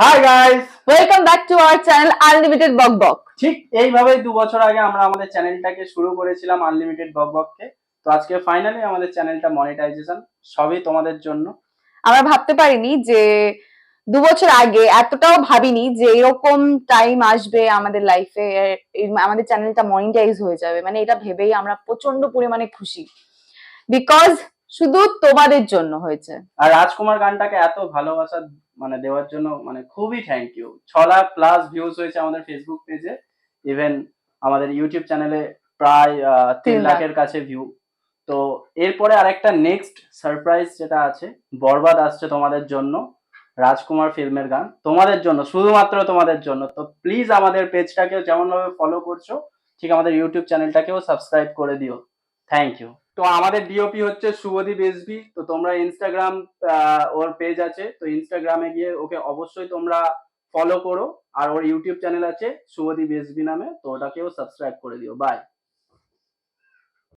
Hi guys welcome back to our channel unlimited বক বক ঠিক এইভাবেই দু বছর আগে আমরা আমাদের চ্যানেলটাকে শুরু করেছিলাম আনলিমিটেড বক বককে তো আজকে ফাইনালি আমাদের চ্যানেলটা মনিটাইজেশন সবই তোমাদের জন্য। আমরা ভাবতে পারিনি যে দু বছর আগে এতটাও ভাবিনি যে এরকম টাইম আসবে আমাদের লাইফে আমাদের চ্যানেলটা মনিটাইজ হয়ে যাবে। মানে এটা ভেবেই আমরা প্রচণ্ড পরিমাণে খুশি। বিকজ শুধু তোমাদের জন্য হয়েছে। আর রাজকুমার গানটাকে এত ভালোবাসা মানে দেওয়ার জন্য মানে খুবই thank you so lakh plus views হয়েছে আমাদের ফেসবুক পেজে ইভেন আমাদের ইউটিউব চ্যানেলে প্রায় তিন লাখের কাছে ভিউ তো এরপরে আরেকটা নেক্সট সারপ্রাইজ যেটা আছে বরবাদ আসছে তোমাদের জন্য রাজকুমার ফিল্মের গান। তোমাদের জন্য শুধুমাত্র তোমাদের জন্য। তো প্লিজ আমাদের পেজটাকেও যেমন ভাবে ফলো করছ ঠিক আমাদের ইউটিউব চ্যানেলটাকেও সাবস্ক্রাইব করে দিও। থ্যাংক ইউ তো আমাদের ডিওপি হচ্ছে শুভদীপ এসবি তো তোমরা ইনস্টাগ্রাম ওর পেজ আছে, তো ইনস্টাগ্রামে গিয়ে ওকে অবশ্যই তোমরা ফলো করো, আর ওর ইউটিউব চ্যানেল আছে শুভদীপ এসবি নামে, তো ওটাকেও সাবস্ক্রাইব করে দিও বাই